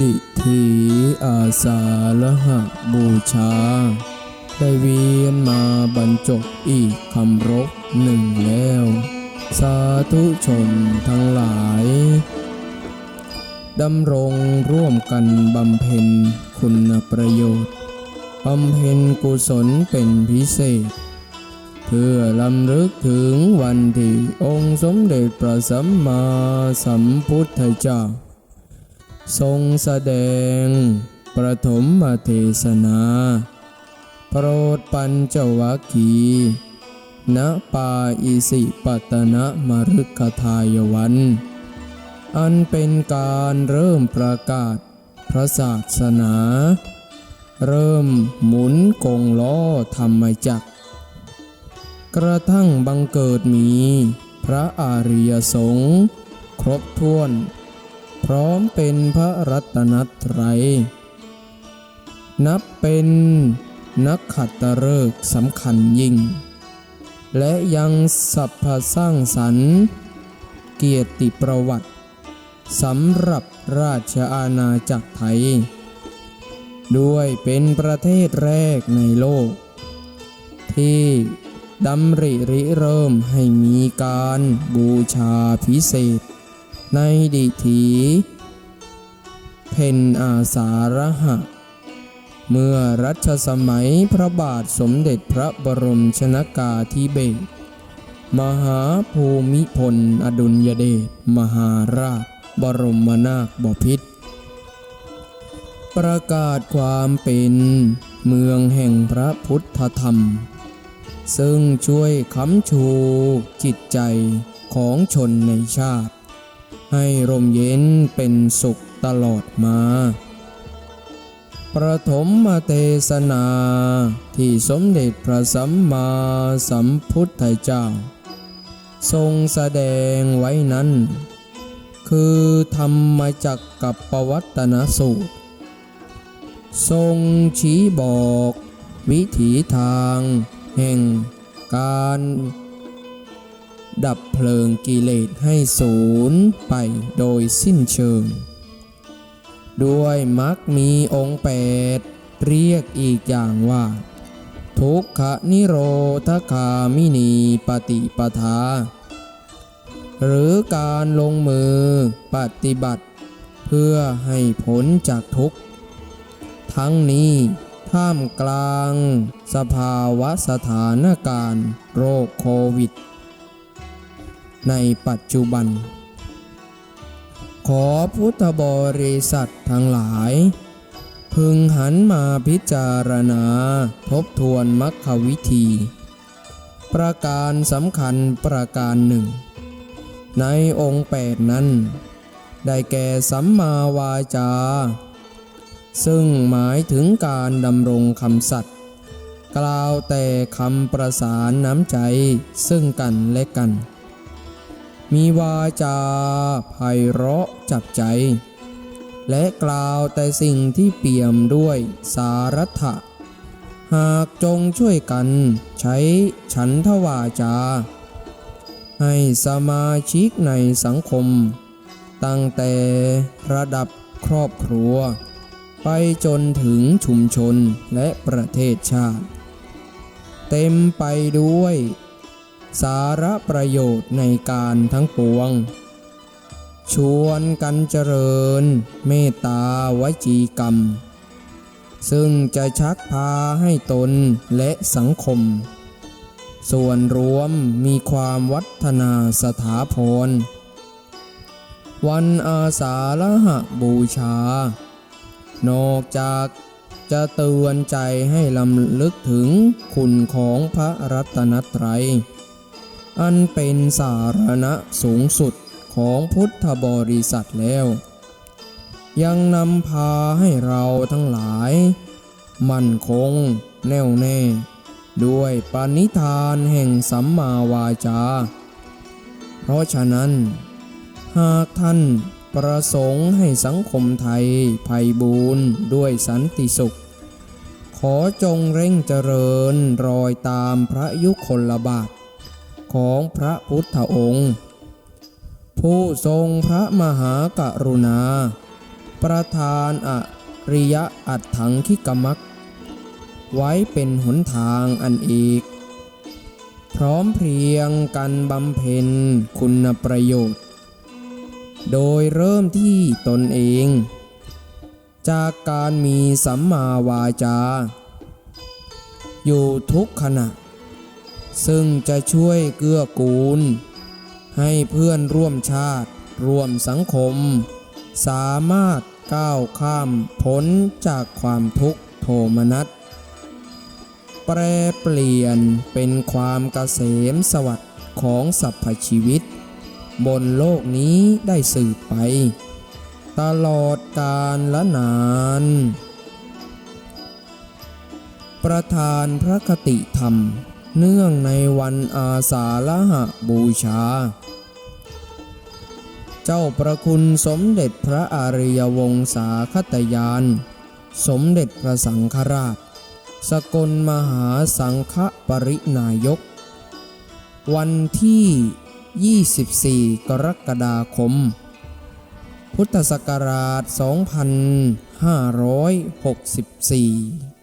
ดิถีอาสาละหะบูชา ได้เวียนมาบรรจบอีกคำรบหนึ่งแล้ว สาธุชนทั้งหลายดำรงร่วมกันบำเพ็ญคุณประโยชน์บำเพ็ญกุศลเป็นพิเศษ เพื่อลำลึกถึงวันที่องค์สมเด็จพระสัมมาสัมพุทธเจ้า ทรงแสดง ประถมเทศนา โปรดปัญจวัคคีณปาอิสิปตนะมฤคทายวัน อันเป็นการเริ่มประกาศพระศาสนา เริ่มหมุนกงล้อธรรมจักร กระทั่งบังเกิดมี พระอาริยสงฆ์ครบถ้วน พร้อมเป็นพระรัตนตรัย นับเป็นนักขัตฤกษ์สำคัญยิ่ง และยังสัพพสร้างสรรค์เกียรติประวัติสำหรับราชอาณาจักรไทย ด้วยเป็นประเทศแรกในโลก ที่ดำริริเริ่มให้มีการบูชาพิเศษ ในดิถีเพนอาสาระหะ เมื่อรัชสมัยพระบาทสมเด็จพระบรมชนากาธิเบศรมหาภูมิพลอดุลยเดชมหาราช บรมนาถบพิตรประกาศความเป็นเมืองแห่งพระพุทธธรรม ซึ่งช่วยค้ำชูจิตใจของชนในชาติ ให้ร่มเย็นเป็นสุขตลอดมาประถมมาเทศนาที่สมเด็จพระสัมมาสัมพุทธเจ้า ทรงแสดงไว้นั้น คือธรรมจักกับปวัตนสูตร ทรงชี้บอกวิถีทางแห่งการ ดับเพลิงกิเลสให้สูญไปโดยสิ้นเชิง ด้วยมักมีองค์แปดเรียกอีกอย่างว่า ทุกขนิโรธคามินีปฏิปทา หรือการลงมือปฏิบัติ เพื่อให้ผลจากทุกข์ ทั้งนี้ท่ามกลางสภาวะสถานการณ์โรคโควิด ในปัจจุบัน ขอพุทธบริษัททั้งหลาย พึงหันมาพิจารณาทบทวนมรรควิธี ประการสำคัญประการหนึ่ง ในองค์แปดนั้น ได้แก่สัมมาวาจา ซึ่งหมายถึงการดำรงคำสัตย์กล่าวแต่คำประสานน้ำใจซึ่งกันและกัน มีวาจาไพเราะจับใจ และกล่าวแต่สิ่งที่เปี่ยมด้วยสารัถะหากจงช่วยกันใช้ฉันทวาจา ให้สมาชิกในสังคม ตั้งแต่ระดับครอบครัว ไปจนถึงชุมชนและประเทศชาติ เต็มไปด้วย สาระประโยชน์ในการทั้งปวง ชวนกันเจริญ เมตตาวจีกรรม ซึ่งจะชักพาให้ตนและสังคม ส่วนรวมมีความวัฒนาสถาพร วันอาสาฬหะบูชา นอกจากจะเตือนใจให้ลำลึกถึงคุณของพระรัตนตรัย อันเป็นสารณะสูงสุดของพุทธบริษัทแล้ว ยังนำพาให้เราทั้งหลาย มั่นคงแน่วแน่ ด้วยปณิธานแห่งสัมมาวาจา เพราะฉะนั้น หากท่านประสงค์ให้สังคมไทยไพ่บูรณ์ด้วยสันติสุข ขอจงเร่งเจริญรอยตามพระยุคลบาท ของพระพุทธองค์ ผู้ทรงพระมหากรุณา ประธานอริยอัตถังคิกมัก ไว้เป็นหนทางอันอีก พร้อมเพรียงกันบำเพ็ญคุณประโยชน์ โดยเริ่มที่ตนเอง จากการมีสัมมาวาจา อยู่ทุกขณะ ซึ่งจะช่วยเกื้อกูล ให้เพื่อนร่วมชาติร่วมสังคม สามารถก้าวข้ามพ้นจากความทุกข์โทมนัสแปรเปลี่ยนเป็นความเกษมสวัสดิ์ของสรรพชีวิต บนโลกนี้ได้สืบไป ตลอดกาลละนาน ประธานพระคติธรรม เนื่องในวันอาสาฬหบูชา เจ้าประคุณสมเด็จพระอริยวงศาคตยาน สมเด็จพระสังฆราช สกลมหาสังฆปรินายก วันที่ 24 กรกฎาคม พุทธศักราช 2564